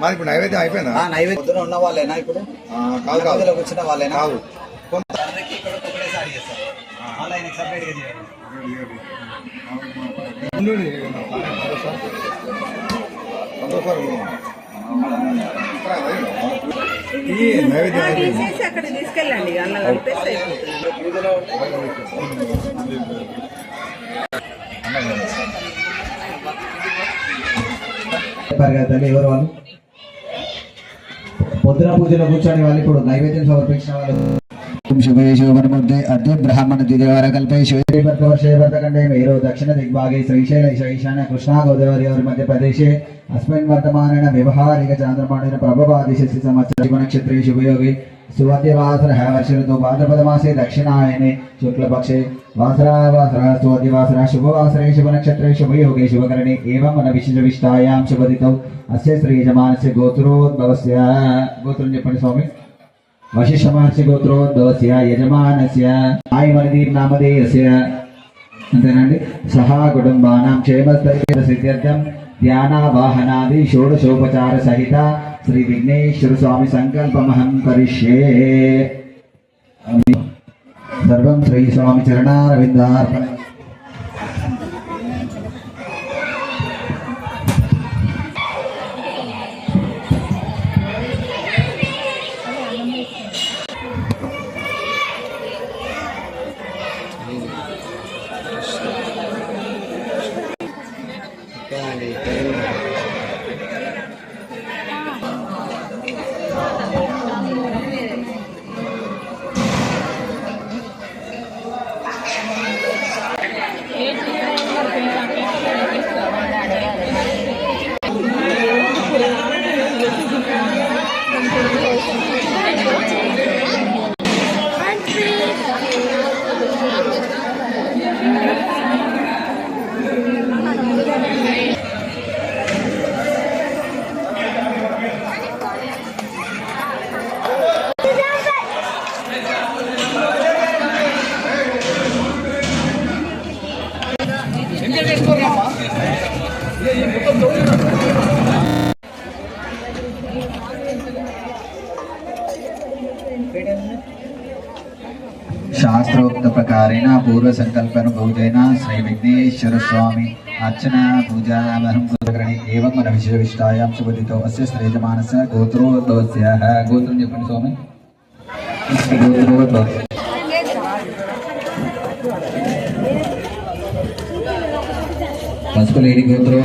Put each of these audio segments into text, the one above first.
మాది ఇప్పుడు నైవేద్యం అయిపోయిందా? నైవేద్యం ఉన్న వాళ్ళేనా ఇప్పుడు? కాదు కాదు. కూర్చున్న వాళ్ళేనా? కాదు. కొంత సంతోషం. అక్కడ తీసుకెళ్ళండి. అలా కలిపేసి అయిపోతుంది. పరిగెత్తాలి ఎవరు వాళ్ళు? పొద్దున పూజలో కూర్చొని వాళ్ళు ఇప్పుడు నైవేద్యం సమర్పించిన వాళ్ళు శుభే శోభనముద్దే అర్ధ బ్రాహ్మణ దిదేవర కల్పే శివేవర్తకండే మేరో దక్షిణ దిగ్భాగే శ్రీశైల ఈశాన్య కృష్ణా గోదావరి అవరి మధ్యప్రదేశే అస్మిన్ వర్తమానేన వ్యవహారిక చాంద్రమాణేన ప్రభవాదిశస్య సంవత్సర జీవనక్షత్రే శుభయోగి. సువర్ధ్యవాసరः వర్షిరుతో భాద్రపదమాసే దక్షిణాయనే శుక్లపక్షే. వాసరావాసరः సువర్ధ్యవాసరः శుభవాసరే శుభనక్షత్రే శుభయోగే శుభకరణే. ఏవం మన విశిష్టవిష్టాయాం శుభదితౌ. అస్య శ్రీజమానస్య గోత్రోద్భవస్య. గోత్రం చెప్పండి స్వామి. వశిష్ఠమహర్షి గోత్రోద్భవస్య యజమానస్య ఆయమనిదీర్ నామధేయస్య అంతేనండి సహా కుటుంబానాం క్షేమస్థైర్య సిద్ధ్యర్థం ధ్యానావాహనాది షోడశోపచార సహిత శ్రీ విఘ్నేశ్వర స్వామి సంకల్పమహం కరిష్యే సర్వం శ్రీ స్వామి చరణారవిందార్పణ శాస్త్రోక్త పూర్వ సంకల్పన పూజైన శ్రీ విఘ్నేశ్వర స్వామి అర్చన పూజామహం కులకరణి ఏవం మన విశేష విష్టాయాం శుభదితో అస్య శ్రేజమానస గోత్రోద్భవస్య. గోత్రం చెప్పండి స్వామి. గోత్రోద్భవస్య. పసుపు లేని గోత్రం.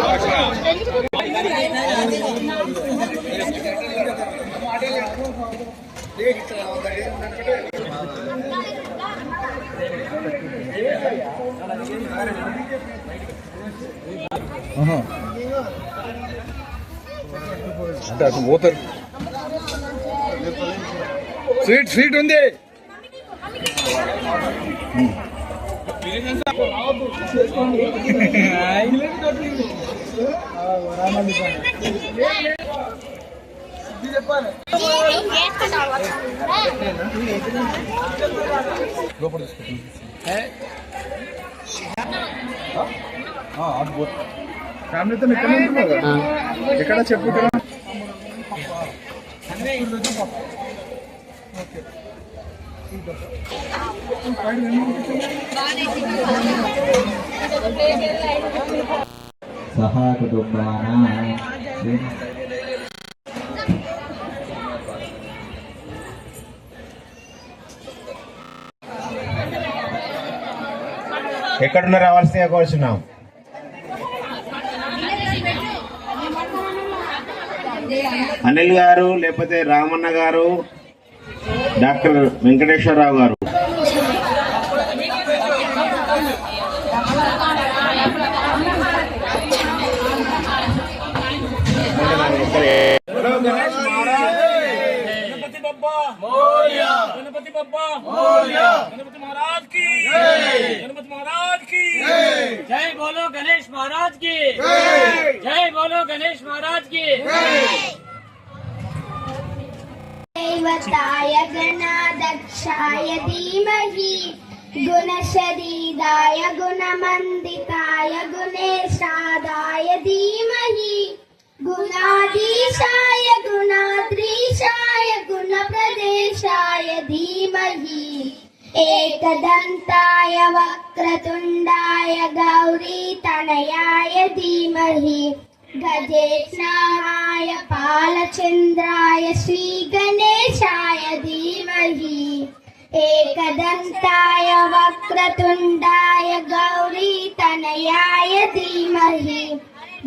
అంటే అసలు పోతారు స్వీట్ స్వీట్ ఉంది లోపల తీసుకుంటాం ఫ్యామిలీతో ఎక్కడ? ఎక్కడ చెప్పు ఇక్కడ సహా కుటుంబానా ఎక్కడున్నా రావాల్సిందిగా కోరుచున్నాం. అనిల్ గారు లేకపోతే రామన్న గారు డాక్టర్ వెంకటేశ్వరరావు గారు. धीमहि गुणाधीशाय गुणाद्रीशाय गुणप्रदेशाय धीमहि। एकदन्ताय वक्रतुण्डाय गौरीतनयाय धीमहि। गजेष्णाय पालचन्द्राय श्रीगणेशाय धीमहि। एकदन्ताय वक्रतुण्डाय गौरीतनयाय धीमहि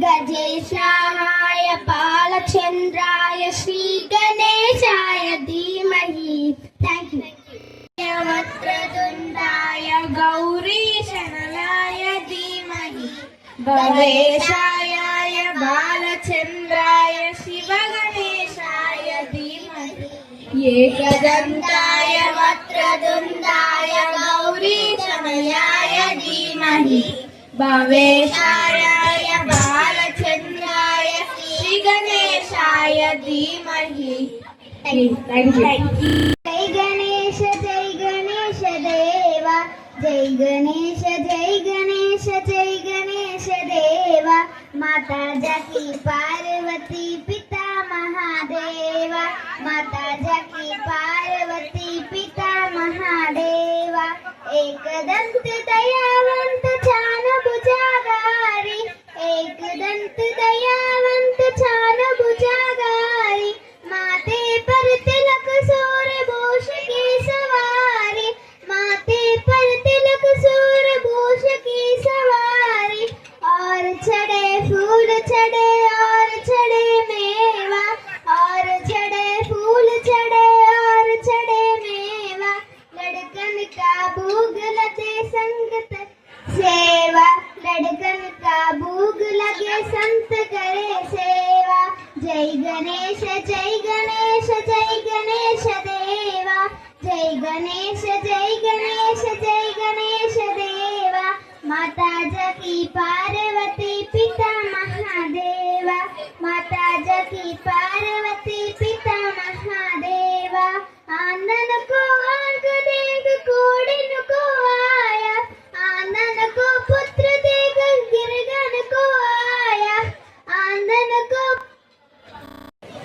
గజేశాయ బాలచంద్రాయ శ్రీ గణేశాయ ధీమహి. థ్యాంక్ యూ వక్రతుండాయ గౌరీ శరణాయ ధీమహి. గణేశాయ బాలచంద్రాయ శివ గణేశాయ ధీమహి. ఏకదంతాయ వక్రతుండాయ గౌరీ శరణాయ ధీమహి. భవేశాయ बालचन्द्राय श्रीगणेशाय धीमहि। जय गणेश जय गणेश देवा। जय गणेश जय गणेश जय गणेश देवा। माता जकी पार्वती। జై గణేశ జై గణేశ జై గణేశ దేవ. మాతా జీ పార్వతి పిత మహాదేవ. మాతా జీ పార్వతి పిత మహాదేవ. ఆనందకు ఆయ. పుత్ర ఆయ.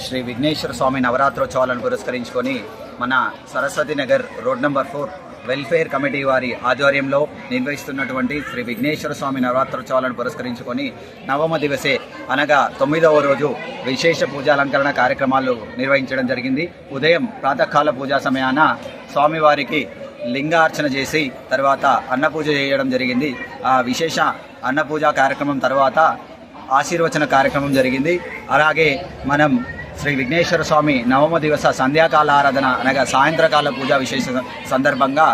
శ్రీ విఘ్నేశ్వర స్వామి నవరాత్రోత్సవాలను పురస్కరించుకొని మన Saraswati Nagar road number four welfare committee వారి ఆధ్వర్యంలో నిర్వహిస్తున్నటువంటి శ్రీ విఘ్నేశ్వర స్వామి నవరాత్రోత్సవాలను పురస్కరించుకొని నవమ దివసే అనగా తొమ్మిదవ రోజు విశేష పూజాలంకరణ కార్యక్రమాలు నిర్వహించడం జరిగింది. ఉదయం ప్రాతకాల పూజా సమయాన స్వామివారికి లింగార్చన చేసి తర్వాత అన్నపూజ చేయడం జరిగింది. ఆ విశేష అన్నపూజ కార్యక్రమం తర్వాత ఆశీర్వచన కార్యక్రమం జరిగింది. అలాగే మనం శ్రీ విఘ్నేశ్వర స్వామి నవమ దివస సంధ్యాకాల ఆరాధన అనగా సాయంత్రకాల పూజ విశేష సందర్భంగా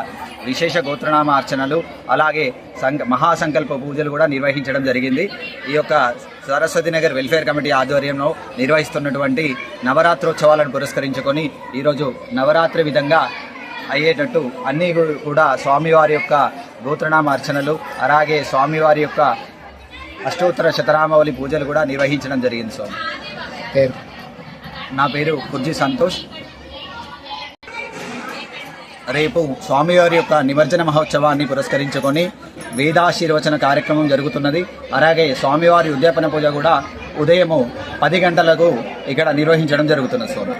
విశేష గోత్రనామ అర్చనలు అలాగే సంక మహాసంకల్ప పూజలు కూడా నిర్వహించడం జరిగింది. ఈ యొక్క సరస్వతి నగర్ వెల్ఫేర్ కమిటీ ఆధ్వర్యంలో నిర్వహిస్తున్నటువంటి నవరాత్రోత్సవాలను పురస్కరించుకొని ఈరోజు నవరాత్రి విధంగా అయ్యేటట్టు అన్నీ కూడా స్వామివారి యొక్క గోత్రనామ అర్చనలు అలాగే స్వామివారి యొక్క అష్టోత్తర శతనామావళి పూజలు కూడా నిర్వహించడం జరిగింది స్వామి. నా పేరు కుర్జీ సంతోష్. రేపు స్వామివారి యొక్క నిమజ్జన మహోత్సవాన్ని పురస్కరించుకొని వేదాశీర్వచన కార్యక్రమం జరుగుతున్నది. అలాగే స్వామివారి ఉద్యాపన పూజ కూడా ఉదయము పది గంటలకు ఇక్కడ నిర్వహించడం జరుగుతున్నది స్వామి.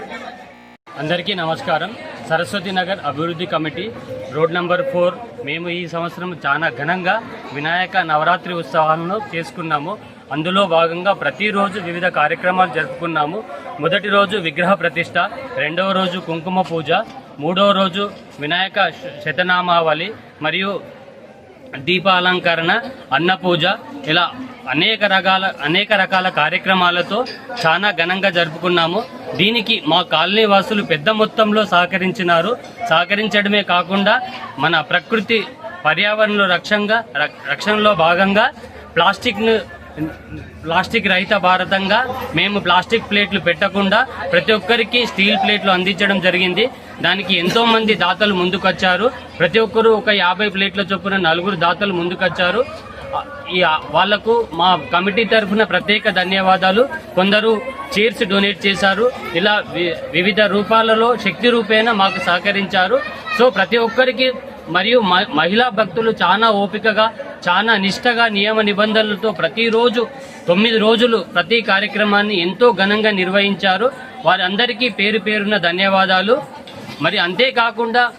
అందరికీ నమస్కారం. సరస్వతి నగర్ అభివృద్ధి కమిటీ రోడ్ నంబర్ ఫోర్. మేము ఈ సంవత్సరం చాలా ఘనంగా వినాయక నవరాత్రి ఉత్సవాలను చేసుకున్నాము. అందులో భాగంగా ప్రతిరోజు వివిధ కార్యక్రమాలు జరుపుకున్నాము. మొదటి రోజు విగ్రహ ప్రతిష్ట రెండవ రోజు కుంకుమ పూజ మూడవ రోజు వినాయక శ- శతనామావళి మరియు దీపాలంకరణ అన్నపూజ ఇలా అనేక రకాల అనేక రకాల కార్యక్రమాలతో చాలా ఘనంగా జరుపుకున్నాము. దీనికి మా కాలనీ వాసులు పెద్ద మొత్తంలో సహకరించినారు. సహకరించడమే కాకుండా మన ప్రకృతి పర్యావరణ రక్షంగా రక్షణలో భాగంగా ప్లాస్టిక్ను ప్లాస్టిక్ రహిత భారతంగా మేము ప్లాస్టిక్ ప్లేట్లు పెట్టకుండా ప్రతి ఒక్కరికి స్టీల్ ప్లేట్లు అందించడం జరిగింది. దానికి ఎంతో మంది దాతలు ముందుకొచ్చారు. ప్రతి ఒక్కరు ఒక యాభై ప్లేట్ల చొప్పున నలుగురు దాతలు ముందుకొచ్చారు. ఈ వాళ్ళకు మా కమిటీ తరఫున ప్రత్యేక ధన్యవాదాలు. కొందరు చైర్స్ డొనేట్ చేశారు. ఇలా వి- వివిధ రూపాలలో శక్తి రూపేణ మాకు సహకరించారు. సో ప్రతి ఒక్కరికి మరియు మ- మహిళా భక్తులు చాలా ఓపికగా చాలా నిష్టగా నియమ నిబంధనలతో ప్రతిరోజు తొమ్మిది రోజులు ప్రతి కార్యక్రమాన్ని ఎంతో ఘనంగా నిర్వహించారు. వారందరికీ పేరు పేరున ధన్యవాదాలు. మరి అంతేకాకుండా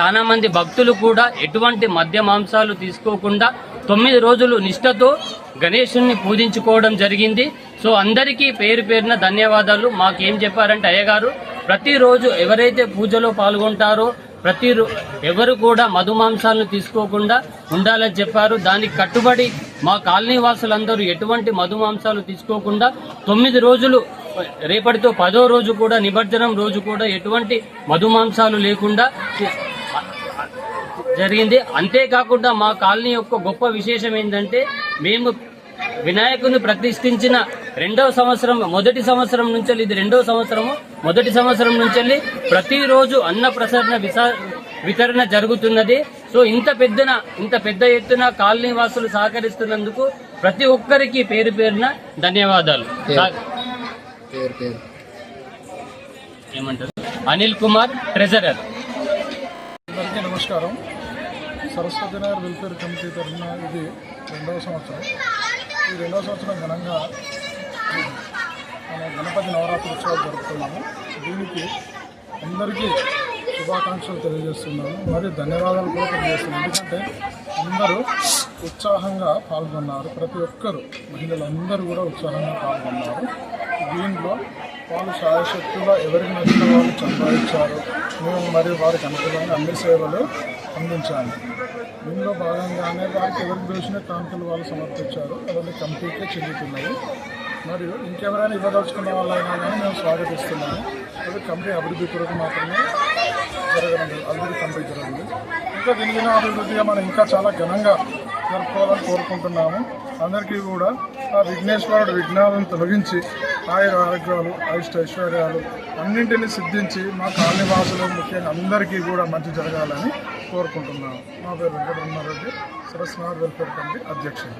చాలా మంది భక్తులు కూడా ఎటువంటి మద్య మాంసాలు తీసుకోకుండా తొమ్మిది రోజులు నిష్ఠతో గణేశుని పూజించుకోవడం జరిగింది. సో అందరికీ పేరు పేరున ధన్యవాదాలు. మాకేం చెప్పారంటే అయ్యగారు ప్రతిరోజు ఎవరైతే పూజలో పాల్గొంటారో ప్రతి రో- ఎవరు కూడా మధుమాంసాలను తీసుకోకుండా ఉండాలని చెప్పారు. దానికి కట్టుబడి మా కాలనీ వాసులందరూ ఎటువంటి మధు మాంసాలు తీసుకోకుండా తొమ్మిది రోజులు రేపటితో పదో రోజు కూడా నిమజ్జనం రోజు కూడా ఎటువంటి మధు మాంసాలు లేకుండా జరిగింది. అంతేకాకుండా మా కాలనీ యొక్క గొప్ప విశేషం ఏంటంటే మేము వినాయకుని ప్రతిష్ఠించిన రెండవ సంవత్సరం మొదటి సంవత్సరం నుంచి ఇది రెండవ సంవత్సరము మొదటి సంవత్సరం నుంచి ప్రతిరోజు అన్న ప్రసరణ విసా- వితరణ జరుగుతున్నది. సో ఇంత పెద్దన ఇంత పెద్ద ఎత్తున కాలనీ వాసులు సహకరిస్తున్నందుకు ప్రతి ఒక్కరికి పేరు పేరున ధన్యవాదాలు. ఏమంటారు? అనిల్ కుమార్ ట్రెజరర్. అందరికీ నమస్కారం. సరస్వతి నగర్ వెల్ఫేర్ కమిటీ తరఫున ఇది రెండవ సంవత్సరం. ఈ రెండో సంవత్సరం ఘనంగా మన గణపతి నవరాత్రి ఉత్సవాలు జరుపుతున్నాము దీనికి అందరికీ శుభాకాంక్షలు తెలియజేస్తున్నాము మరియు ధన్యవాదాలు కూడా తెలియజేస్తున్నాను. ఎందుకంటే అందరూ ఉత్సాహంగా పాల్గొన్నారు. ప్రతి ఒక్కరు మహిళలందరూ కూడా ఉత్సాహంగా పాల్గొన్నారు. దీంట్లో వాళ్ళు శాయశక్తుగా ఎవరికి నచ్చిన వాళ్ళు సంపాదించారు మేము మరియు వారికి అనుకూలంగా అన్ని సేవలు అందించాలి దీనిలో భాగంగానే వారికి ఎవరికి దోచిన కాంతులు వాళ్ళు సమర్పించారు అవన్నీ కంప్లీట్గా చెందుతున్నాయి మరియు ఇంకెవరైనా ఇవ్వదలుచుకున్న వాళ్ళైనా కానీ మేము స్వాగతిస్తున్నాము. అది కంపెనీ అభివృద్ధి కొరకు మాత్రమే జరగడం అభివృద్ధి కంపెనీ జరగదు ఇంకా దీని అభివృద్ధిగా మనం ఇంకా చాలా ఘనంగా జరుపుకోవాలని కోరుకుంటున్నాము. అందరికీ కూడా ఆ విఘ్నేశ్వరుడు విఘ్నాలను తొలగించి ఆయుర ఆరోగ్యాలు అయిష్ట ఐశ్వర్యాలు అన్నింటినీ సిద్ధించి మా కాలనీ ముఖ్యంగా అందరికీ కూడా మంచి జరగాలని కోరుకుంటున్నాము మా పేరు వెంకటరమారెడ్డి సరస్వనాథ్ వెల్ఫేర్ కమిటీ అధ్యక్షుడు